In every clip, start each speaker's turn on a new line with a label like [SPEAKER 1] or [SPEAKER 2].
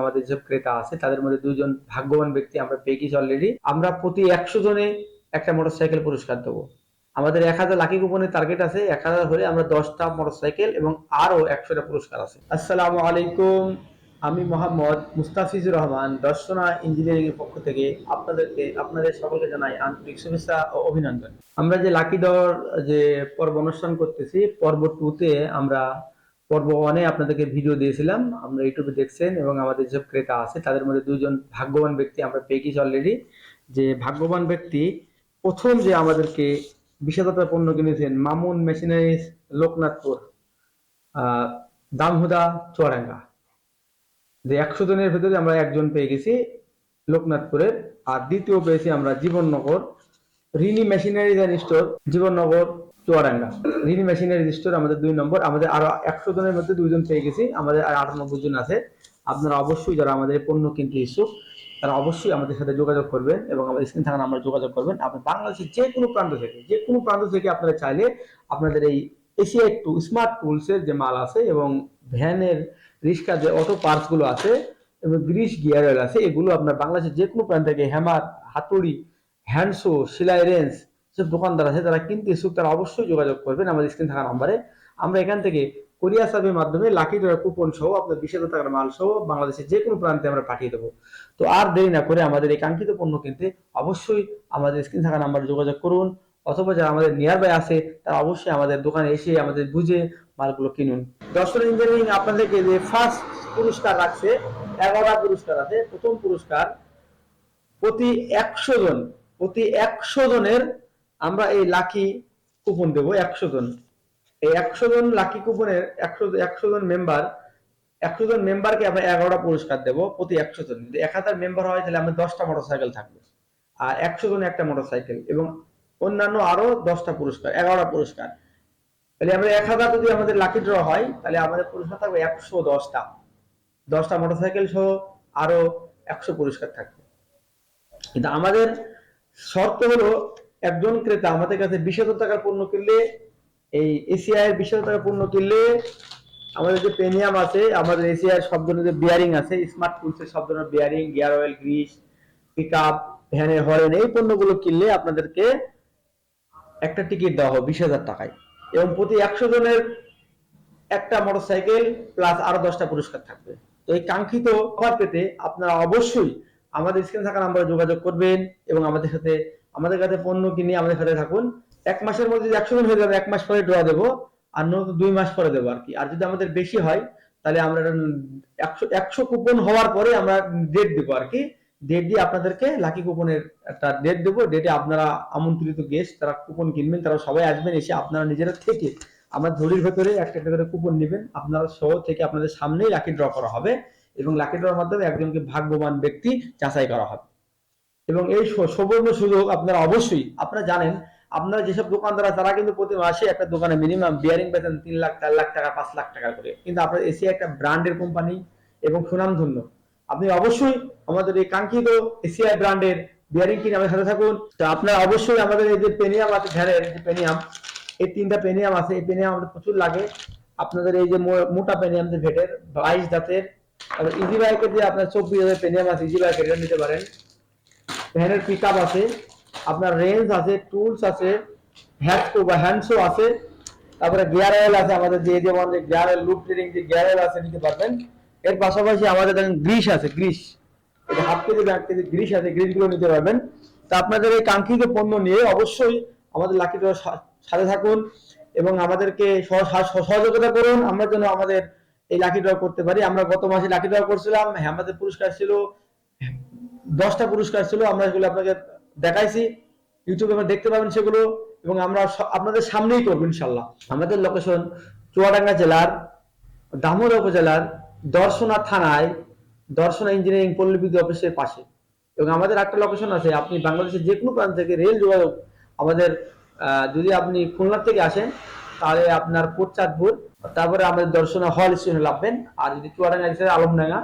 [SPEAKER 1] আমাদের যেসব ক্রেতা আছে, তাদের মধ্যে দুইজন ভাগ্যবান ব্যক্তি, আমরা পেয়ে গেছি অলরেডি আমরা প্রতি একশো জনে একটা মোটরসাইকেল পুরস্কার দেবো। আমাদের এক হাজার লাকি কুপনের টার্গেট আছে, এক হাজার হলে আমরা দশটা মোটরসাইকেল এবং আরও একশোটা পুরস্কার আছে। আসসালামু আলাইকুম, আমি মোহাম্মদ মুস্তাফিজুর রহমান, দর্শনা ইঞ্জিনিয়ারিং এর পক্ষ থেকে আপনাদেরকে, আপনাদের সকলকে জানাই আন্তরিক শুভেচ্ছা ও অভিনন্দন। আমরা যে লাকি ডর যে পর্ব অনুষ্ঠান করতেছি, পর্ব টুতে আমরা পর্ব ওয়ানে আপনাদেরকে ভিডিও দিয়েছিলাম। আমরা ইউটিউবে দেখছেন এবং আমাদের যেসব ক্রেতা আছে, তাদের মধ্যে দুজন ভাগ্যবান ব্যক্তি আমরা পেয়ে গেছি অলরেডি যে ভাগ্যবান ব্যক্তি প্রথম যে আমাদেরকে বিশেষতা পণ্য কিনেছেন মামুন মেশিনারিজ, লোকনাথপুর দামহুদা, চুয়াডাঙ্গা। যে একশো জনের ভেতরে আমরা একজন পেয়ে গেছি লোকনাথপুরের। আর দ্বিতীয় পেয়েছি আমরা Jibannagar. Rini machineries and store Jibannagar Chuadanga Rini machineries store আমাদের দুই নম্বর, আমাদের আরও একশো জনের মধ্যে দুইজন পেয়ে গেছি, আমাদের আর আটানব্বই জন আছে। আপনারা অবশ্যই যারা আমাদের পণ্য কিনতে ইচ্ছুক, তারা অবশ্যই আমাদের সাথে যোগাযোগ করবেন এবং আমাদের স্ক্রিন থাকা নাম্বার যোগাযোগ করবেন। আপনি বাংলাদেশের যে কোনো প্রান্ত থেকে, যে কোনো প্রান্ত থেকে আপনারা চাইলে আপনাদের এই এশিয়া টু স্মার্ট টুলসের যে মাল আছে এবং ভ্যানের রিক্সা যে অটো পার্টসগুলো আছে, এবং গ্রিস গিয়ার আছে, এগুলো আপনার বাংলাদেশের যে কোনো প্রান্ত থেকে হ্যামার হাতুড়ি হ্যান্ডসো সেলাই রেঞ্জ যেসব দোকানদার আছে, তারা কিনতে ইচ্ছুক তারা অবশ্যই যোগাযোগ করবেন আমাদের স্ক্রিন থাকা নাম্বারে। আমরা এখান থেকে কোরিয়া সার্ভের মাধ্যমে লাকি ড্রয়ার কুপন সহ আপনার বিশ হাজার টাকার মাল সহ বাংলাদেশের যে কোনো প্রান্তে আমরা পাঠিয়ে দেবো। তো আর দেরি না করে আমাদের এই কাঙ্ক্ষিত পণ্য কিনতে অবশ্যই আমাদের স্ক্রিন থাকা নাম্বারে যোগাযোগ করুন, অথবা যারা আমাদের নিয়ার বাই আছে, তারা অবশ্যই আমাদের দোকানে এসে আমাদের বুঝে মালগুলো কিনুন। দর্শন ইঞ্জিনিয়ারিং আপনাদেরকে যে ফার্স্ট পুরস্কার রাখছে, এগারোটা পুরস্কার আছে। প্রথম পুরস্কার প্রতি একশো জন প্রতি একশো জনের আমরা এই লাকি কুপন দেবো, একশো জন। এই একশো জন লাকি কুপনের একশো একশো জন মেম্বার একশো জন মেম্বারকে আমরা এগারোটা পুরস্কার দেবো প্রতি একশো জন। যদি এক হাজার মেম্বার হয়, তাহলে আমাদের দশটা মোটরসাইকেল থাকবে। আর একশো জন একটা মোটরসাইকেল এবং অন্যান্য আরও দশটা পুরস্কার, এগারোটা পুরস্কার। তাহলে আমরা এক হাজার যদি আমাদের লাকি ড্র হয়, তাহলে আমাদের পুরস্কার থাকবে একশো দশটা। দশটা মোটরসাইকেল সহ আরও একশো পুরস্কার থাকবে। কিন্তু আমাদের শর্ত হলো একজন ক্রেতা আমাদের কাছে বিশ হাজার টাকার পণ্য কিনলে, এই এসিআই এর বিশ হাজার টাকার পণ্য কিনলে আমাদের যে পেনিয়াম আছে, আমাদের এসিআই সব ধরনের যে বিয়ারিং আছে স্মার্ট টুলসের সব ধরনের bearing gear oil grease pick up ভ্যানের হরেন এই পণ্যগুলো কিনলে আপনাদেরকে একটা টিকিট দেওয়া হবে বিশ হাজার টাকায়। এবং প্রতি একশো জনের একটা মোটরসাইকেল প্লাস আরও দশটা পুরস্কার থাকবে। তো এই কাঙ্ক্ষিত অফার পেতে আপনারা অবশ্যই আমাদের স্ক্রিনে থাকা নাম্বারে যোগাযোগ করবেন এবং আমাদের সাথে, আমাদের কাছে পণ্য কিনে আমাদের সাথে থাকুন। এক মাসের মধ্যে যদি একশো জন হয়ে যাবে, এক মাস পরে ড্র দেবো, আর নয়তো দুই মাস পরে দেবো আর কি। আর যদি আমাদের বেশি হয়, তাহলে আমরা একশো একশো কুপন হওয়ার পরে আমরা ডেট দেবো আর কি। ডেট দিয়ে আপনাদেরকে লাকি কুপনের একটা ডেট দেবো। ডেটে আপনারা আমন্ত্রিত গেস্ট তারা কুপন কিনবেন, তারা সবাই আসবেন, এসে আপনারা নিজেরা থেকে আমার ঝুড়ির ভেতরে একটা একটা করে কুপন নেবেন। আপনারা সহ থেকে আপনাদের সামনেই লাকি ড্র করা হবে। এবং লাকি ড্রর মাধ্যমে একজনকে ভাগ্যবান ব্যক্তি যাচাই করা হবে। এবং এই সুবর্ণ সুযোগ আপনারা অবশ্যই, আপনারা জানেন, আপনারা যেসব দোকানদার তারা কিন্তু প্রতি মাসে একটা দোকানে মিনিমাম বিয়ারিং বেতন তিন লাখ, চার লাখ টাকা, পাঁচ লাখ টাকা করে। কিন্তু আপনার এসি একটা ব্র্যান্ডের কোম্পানি এবং সুনামধন্য। আপনি অবশ্যই আমাদের এই কাঙ্ক্ষিত এসিআই ব্র্যান্ডের বিয়ারিং কিনে আমাদের সাথে থাকুন। তো আপনারা অবশ্যই আমাদের এই যে পেনিয়াম আছে ভ্যানের যে পেনিয়াম এই তিনটা পেনিয়াম আছে, এই পেনিয়াম আমাদের প্রচুর লাগে। আপনাদের এই যে মোটা পেনিয়াম যে ভেটের বাইশ জাতের তারপর ইজি বাইকের যে আপনার চব্বিশ হাজার পেনিয়াম আছে ইজি বাইকের এটা নিতে পারেন। ভ্যানের পিক আছে, আপনার রেঞ্জ আছে টুলস আছে হ্যান্ডসো বা হ্যান্ডসো আছে, তারপরে গিয়ার অয়েল আছে আমাদের যে যেমন যে গিয়ার অয়েল লুপ ট্রেনিং যে গিয়ার অয়েল আছে, নিতে পারবেন। এর পাশাপাশি আমাদের দেখেন গ্রিস আছে গ্রিস এটা হাফ কেজি এক কেজি গ্রিস আছে গ্রিসগুলো নিতে পারবেন। তা আপনাদের এই কাঙ্ক্ষিত পণ্য নিয়ে অবশ্যই আমাদের লাকি সাথে থাকুন এবং আমাদেরকে সহ- সহ- সহযোগিতা করুন। আমরা যেন আমাদের এই লাকি ড্র করতে পারি। আমরা গত মাসে লাকি ড্র করছিলাম হ্যাঁ, আমাদের পুরস্কার ছিল দশটা পুরস্কার ছিল আমরা সেগুলো আপনাকে দেখাইছি। ইউটিউবে আমরা দেখতে পাবেন সেগুলো এবং আমরা আপনাদের সামনেই করব ইনশাল্লাহ। আমাদের লোকেশন চুয়াডাঙ্গা জেলার দামোদর উপজেলার দর্শনা থানায় দর্শনা ইঞ্জিনিয়ারিং পল্লী বিদ্যুৎ অফিসের পাশে। এবং আমাদের একটা লোকেশন আছে আপনি বাংলাদেশের যে কোনো প্রান্ত থেকে রেল যোগাযোগ আমাদের যদি আপনি খুলনা থেকে আসেন তাহলে আপনার কোটচাঁদপুর তারপরে আমাদের দর্শনা হল স্টেশনে নামবেন। আর যদি চুয়াডাঙ্গা এসে আলমডাঙ্গা,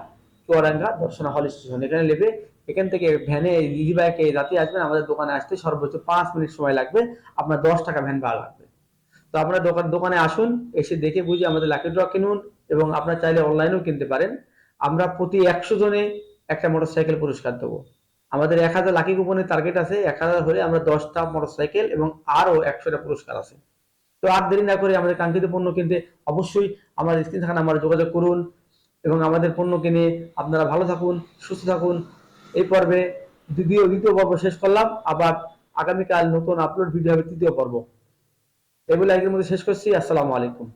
[SPEAKER 1] চুয়াডাঙ্গা দর্শনা হল স্টেশন, এখানে নেবে। এখান থেকে ভ্যানে ইজি বাইকে রাতে আসবেন, আমাদের দোকানে আসতে সর্বোচ্চ পাঁচ মিনিট সময় লাগবে। আপনার দশ টাকা ভ্যান ভাড়া লাগবে। তো আপনার দোকান, দোকানে আসুন, এসে দেখে বুঝে আমাদের লাকি ড্র কিনুন এবং আপনার চাইলে অনলাইনেও কিনতে পারেন। আমরা প্রতি একশো জনে একটা মোটরসাইকেল পুরস্কার দেবো। আমাদের এক হাজার লাকি কুপনের টার্গেট আছে। এক হাজার হলে আমরা দশটা মোটরসাইকেল এবং আরও একশোটা পুরস্কার আছে। তো আর দেরি না করে আমাদের কাঙ্ক্ষিত পণ্য কিনতে অবশ্যই আমাদের স্ক্রিন থাকা নাম্বারে যোগাযোগ করুন এবং আমাদের পণ্য কিনে আপনারা ভালো থাকুন, সুস্থ থাকুন। এই পর্বে দ্বিতীয় দ্বিতীয় পর্ব শেষ করলাম। আবার আগামীকাল নতুন আপলোড ভিডিও হবে তৃতীয় পর্ব। এগুলো আজকের মধ্যে শেষ করছি। আসসালামু আলাইকুম।